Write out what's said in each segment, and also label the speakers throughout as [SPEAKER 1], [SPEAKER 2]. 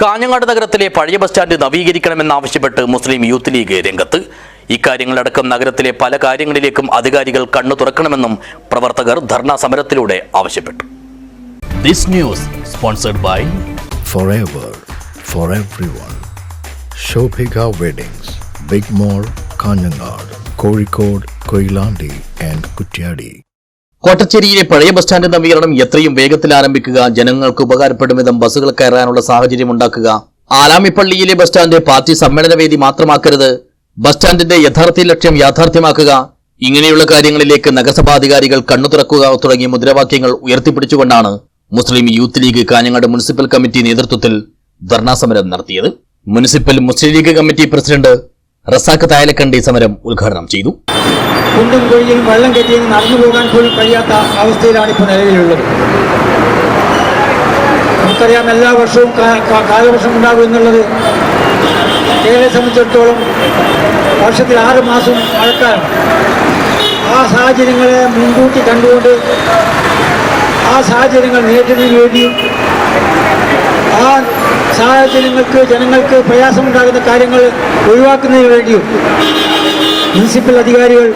[SPEAKER 1] കാഞ്ഞങ്ങാട് നഗരത്തിലെ പഴയ bus stand നവീകരിക്കണമെന്നാവശ്യപ്പെട്ട് മുസ്ലിം യൂത്ത് ലീഗ് രംഗത്ത് ഇക്കാര്യങ്ങളടക്കം നഗരത്തിലെ പല കാര്യങ്ങളിലേക്കും അധികാരികൾ കണ്ണു തുറക്കണമെന്നും പ്രവർത്തകർ ധർണാ സമരത്തിലൂടെ ആവശ്യപ്പെട്ടു this news sponsored by
[SPEAKER 2] forever for everyone. Shobhika Weddings, Big mall Kanhangad Kozhikode Koilandi and Kutyadi.
[SPEAKER 1] കോട്ടച്ചേരിയിലെ പഴയ ബസ് സ്റ്റാൻഡ് നവീകരണം എത്രയും വേഗത്തിൽ ആരംഭിക്കുക ജനങ്ങൾക്ക് ഉപകാരപ്പെടും ബസ്സുകൾ കയറാനുള്ള സാഹചര്യം ഉണ്ടാക്കുക. ആലാമിപ്പള്ളിയിലെ ബസ് സ്റ്റാൻഡ് പാർട്ടി സമ്മേളനവേദി മാത്രമാക്കരുത്. ബസ് സ്റ്റാൻഡിന്റെ യഥാർത്ഥ ലക്ഷ്യം യാഥാർത്ഥ്യമാക്കുക. ഇങ്ങനെയുള്ള കാര്യങ്ങളിലേക്ക് നഗരസഭാധികാരികൾ കണ്ണു തുറക്കുക തുടങ്ങിയ മുദ്രാവാക്യങ്ങൾ ഉയർത്തിപ്പിടിച്ചുകൊണ്ടാണ് Muslim Youth League Kanhangad municipal committee നേതൃത്വത്തിൽ ധർണാ സമരം നടത്തിയത്. Municipal Muslim League committee president Razak Thayalakkandi സമരം ഉദ്ഘാടനം ചെയ്തു.
[SPEAKER 3] കുണ്ടും കുഴിയും വെള്ളം കെട്ടിയും നടന്നു പോകാൻ പോലും കഴിയാത്ത അവസ്ഥയിലാണ് ഇപ്പോൾ നിലവിലുള്ളത്. നമുക്കറിയാം എല്ലാ വർഷവും കാലവർഷം ഉണ്ടാകും എന്നുള്ളത് കേരളത്തെ സംബന്ധിച്ചിടത്തോളം വർഷത്തിൽ ആറ് മാസം മഴക്കാലം. ആ സാഹചര്യങ്ങളെ മുൻകൂട്ടി കണ്ടുകൊണ്ട് ആ സാഹചര്യങ്ങൾ നേരിടുന്നതിന് വേണ്ടിയും ആ സാഹചര്യങ്ങൾക്ക് ജനങ്ങൾക്ക് പ്രയാസമുണ്ടാകുന്ന കാര്യങ്ങൾ ഒഴിവാക്കുന്നതിന് വേണ്ടിയും മുനിസിപ്പൽ അധികാരികൾ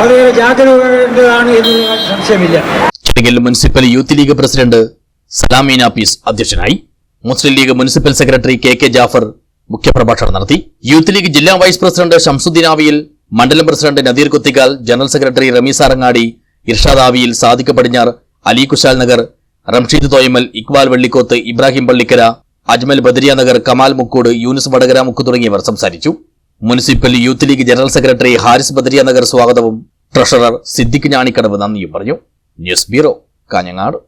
[SPEAKER 3] വളരെ ജാഗ്രത എന്ന് സംശയമില്ല
[SPEAKER 1] municipal Youth League president Salameen ആപ്പീസ് അധ്യക്ഷനായി Muslim League municipal secretary K K Jafar മുഖ്യപ്രഭാഷണം നടത്തി. യൂത്ത് ലീഗ് ജില്ലാ വൈസ് പ്രസിഡന്റ് ഷംസുദ്ദീൻ ആവിയിൽ മണ്ഡലം president Nadeer Kuthikkal general secretary Ramees Arangadi Irshad Aviyil Sadiq Padinjar Ali Kusal Nagar Ramsheed തോയ്മൽ Iqbal Vellikoth Ibrahim Pallikkara Ajmal Badariya Nagar Kamal Mukkoodu Younis Vadakara Mukku തുടങ്ങിയവർ സംസാരിച്ചു. Municipal Youth League general secretary Haris Badariya Nagar സ്വാഗതവും treasurer Siddique Njanikkadavu നന്ദിയും പറഞ്ഞു. News bureau Kanhangad.